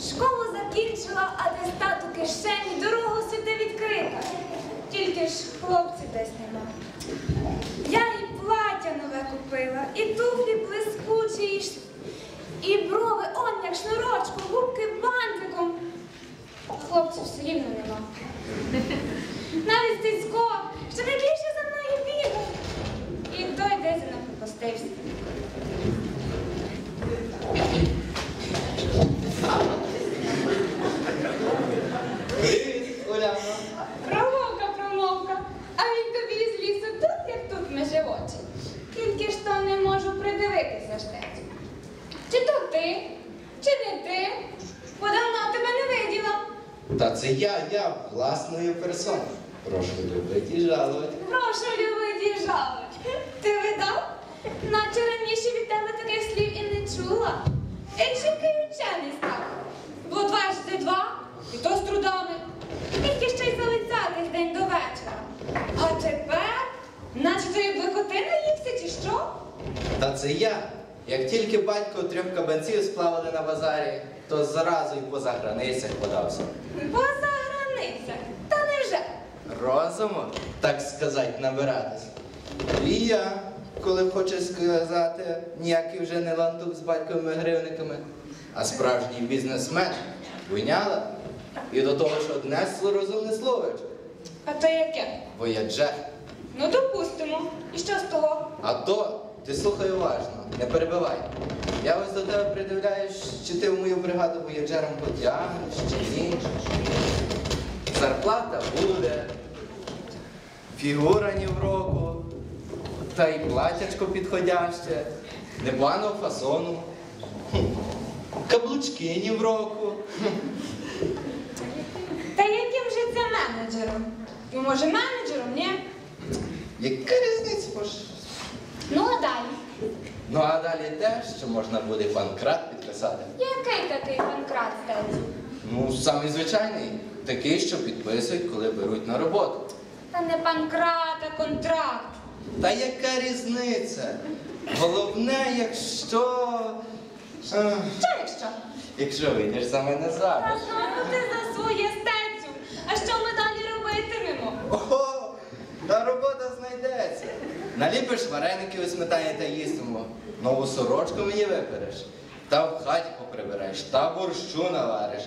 Школу закінчила, атестат у кишені, дорогу сюди відкрита. Тільки ж хлопці десь нема. Я і плаття нове купила, і туфлі блискучі, і, брови, он як шнурочком, губки бантиком. Хлопців все рівно нема. Навіть Стецько, що найбільше за мною бігав. І той десь не попустився. Привіт, Уляна. Промовка, промовка. А він тобі із лісу тут, як тут меже очі. Тільки ж то не можу придивитися штецю. Чи то ти, чи не ти? Бо давно тебе не виділа. Та це я, я власною персоною. Прошу любити і жалувати. Прошу любити і жалувати. Ти видав? Наче раніше від тебе таких слів і не чула. Як же київчаний став. Бо дважди два, і то з трудами. Тільки ще й залицятись день до вечора. А тепер, наче ти як викоти наївся, чи що? Та це я. Як тільки батько трьох кабанців сплавали на базарі, то зразу й поза границях подався. Поза границя. Та невже? Розуму, так сказати, набиратись. І я, коли хочу сказати, ніякий вже не лантук з батьковими гривниками, а справжній бізнесмен виняла. І до того ж одне розумне словечко. А то яке? Вояджер. Ну, допустимо. І що з того? А то ти слухай уважно, не перебивай. Я ось до тебе придивляюсь, чи ти в мою бригаду вояджером потягнеш, чи ні. Зарплата буде, фігура ні в року, та й платячко підходяще, непоганого фасону, каблучки ні в року. Та яким же це менеджером? Може, менеджером, ні? Яка різниця? Бо ж? Ну, а далі? Ну а далі те, що можна буде панкрат підписати. Який такий панкрат стець? Ну, самий звичайний, такий, що підписують, коли беруть на роботу. Та не панкрат, а контракт. Та яка різниця? Головне, якщо. Що якщо? якщо вийдеш за мене Та заміж. знову ти за своє стецю. А що ми далі робитимемо? Ого! Та робота знайдеться. Наліпиш вареники у сметані та їстимо. Нову сорочку мені випереш. Та в хаті поприбираєш, та борщу навариш,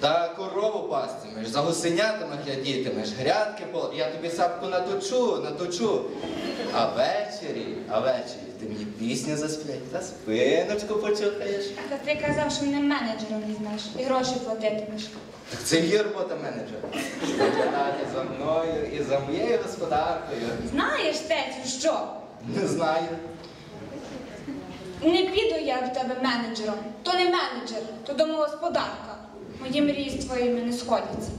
та корову пастимеш, за гусенятами глядітимеш, грядки пол. Я тобі сапку наточу, наточу. А ввечері, а ввечері ти мені пісню заспіваєш та спиночку почухаєш. Та ти казав, що мене менеджером візьмеш і гроші платитимеш. Так це є робота менеджера. Доглядати за мною і за моєю господаркою. Знаєш, стецю, що? Не знаю. Не піду я в тебе менеджером. То не менеджер, то домогосподарка. Мої мрії з твоїми не сходяться.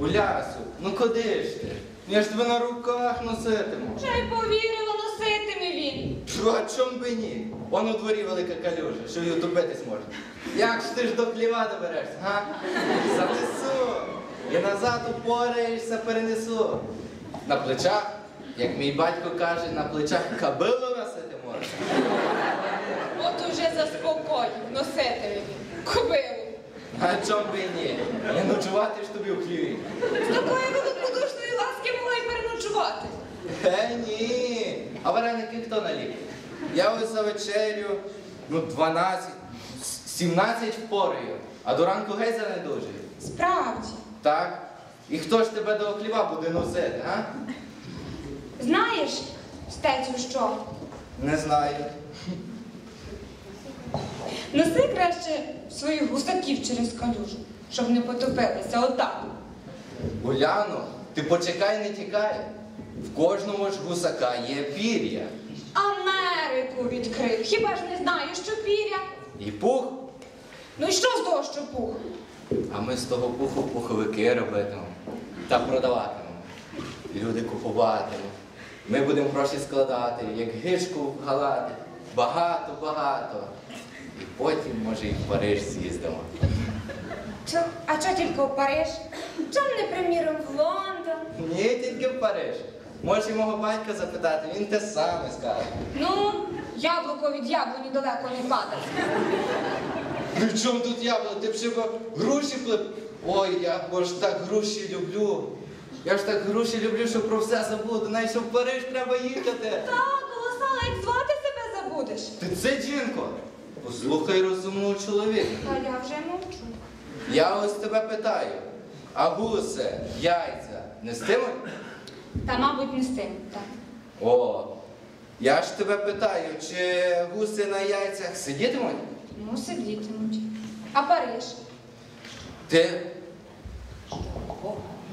Улясю, ну куди ж ти? Я ж тебе на руках носитиму. Вже й повірила, носитиме він. Що, а чом би ні? Он у дворі велика калюжа, що й утопитись можна. Як ж ти ж до хліва доберешся, га? Занесу. І назад упораєшся, перенесу. На плечах, як мій батько каже, на плечах кабилу носити можна. Уже заспокоїв. Кобилу. А чом би ні? Не ночувати ж тобі у хліві. З такої великодушної ласки могла й переночувати. Е, ні. А вареники хто наліп? Я ось за вечерю, ну, 12, 17 впораю, а до ранку геть занедужую. Справді. Так? І хто ж тебе до хліва буде носити, а? Знаєш, стецю, що? Не знаю. Носи краще своїх гусаків через калюжу, щоб не потопилися отак. Уляно, ти почекай, не тікай. В кожному ж гусака є пір'я. Америку відкрив. Хіба ж не знаєш, що піря? І пух. Ну і що з того, що пух? А ми з того пуху пуховики робитимемо та продаватимемо. Люди купуватимуть. Ми будемо гроші складати, як гишку в галати. Багато, багато. І потім, може, і в Париж з'їздимо. Чо, а чо тільки в Париж? Чом не приміром в Лондон? Ні, тільки в Париж. Можеш і мого батька запитати, він те саме скаже. Ну, яблуко від яблуні далеко не падає. При чому тут яблуко? Ти б ще б груші плеп. Ой, я бо ж так груші люблю. Я ж так груші люблю, що про все забуду. Навіть що в Париж треба їхати. Так, голосала, як звати себе забудеш. Ти це жінко. Послухай розумного чоловіка. А я вже мовчу. Я ось тебе питаю. А гуси, яйця не стимуть? Та, мабуть, не з тим. Так. О, я ж тебе питаю, чи гуси на яйцях сидітимуть? Ну, сидітимуть. А Париж? Ти.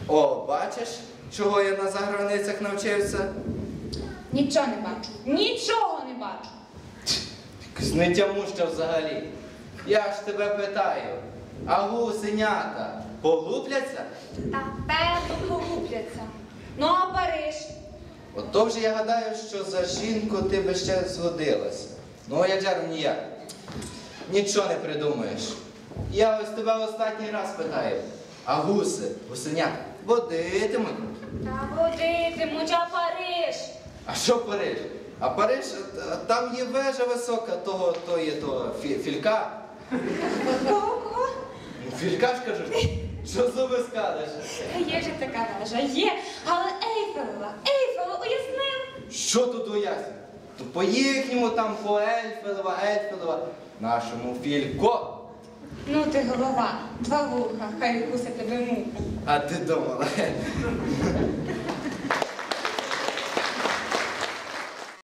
О, бачиш, чого я на заграницях навчився? Нічого не бачу. Нічого не бачу. Якось не тямуща взагалі. Я ж тебе питаю, а гусенята полупляться? Та певно погубляться. Ну, а Париж? От то вже я гадаю, що за жінку ти би ще згодилась. Ну, я джеру ніяк. Нічого не придумаєш. Я ось тебе останній раз питаю. А гуси, гусенята, водитимуть. Та водитимуть, а Париж? А що Париж? А Париж, там є вежа висока, того, то є фі- філька. Кого? Ну, Філька ж кажу, що зуби скалиш? Є ж така вежа, є. Але Ейфелева, Ейфелева, уяснив. Що тут уяснює? То по їхньому там по Ельфелева, Ельфелева, нашому філько. Ну ти голова, два вуха, хай укуси тебе муха. А ти думала?